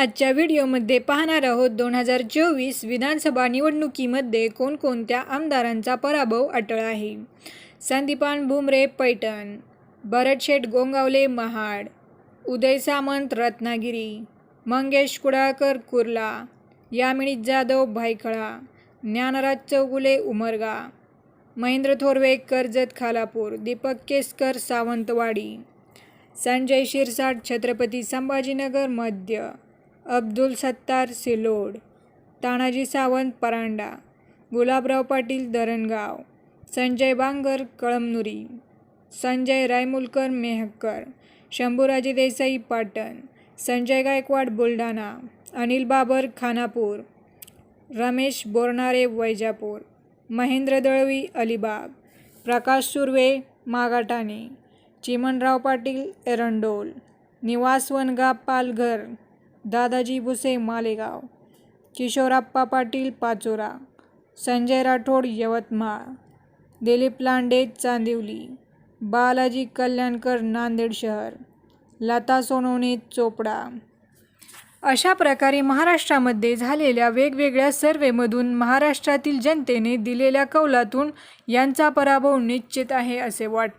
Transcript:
आजच्या व्हिडिओमध्ये पाहणार आहोत दोन हजार चोवीस विधानसभा निवडणुकीमध्ये कोणकोणत्या आमदारांचा पराभव अटळ आहे? संदीपान भुमरे पैठण. भरतशेठ गोंगावले महाड. उदय सामंत रत्नागिरी. मंगेश कुडाळकर कुर्ला. यामिनी जाधव भायखळा. ज्ञानराज चौगुले उमरगा. महेंद्र थोरवे कर्जत खालापूर. दीपक केसकर सावंतवाडी. संजय शिरसाट छत्रपती संभाजीनगर मध्य. अब्दुल सत्तार सिलोड तानाजी सावंत परांडा गुलाबराव पाटील दरणगाव संजय बांगर कळमनुरी संजय रायमुलकर मेहकर शंभूराजे देसाई पाटण संजय गायकवाड बुलढाणा अनिल बाबर खानापूर रमेश बोरणारे वैजापूर महेंद्र दळवी अलिबाग प्रकाश सुर्वे मागाटाणे चिमणराव पाटील एरंडोल निवास वनगा पालघर दादाजी भुसे मालेगाव किशोराप्पा पाटील पाचोरा संजय राठोड यवतमाळ दिलीप लांडे चांदिवली बालाजी कल्याणकर नांदेड शहर लता सोनवणे चोपडा. अशा प्रकारे महाराष्ट्रामध्ये झालेल्या वेगवेगळ्या सर्वेमधून महाराष्ट्रातील जनतेने दिलेल्या कौलातून यांचा पराभव निश्चित आहे असे वाटते.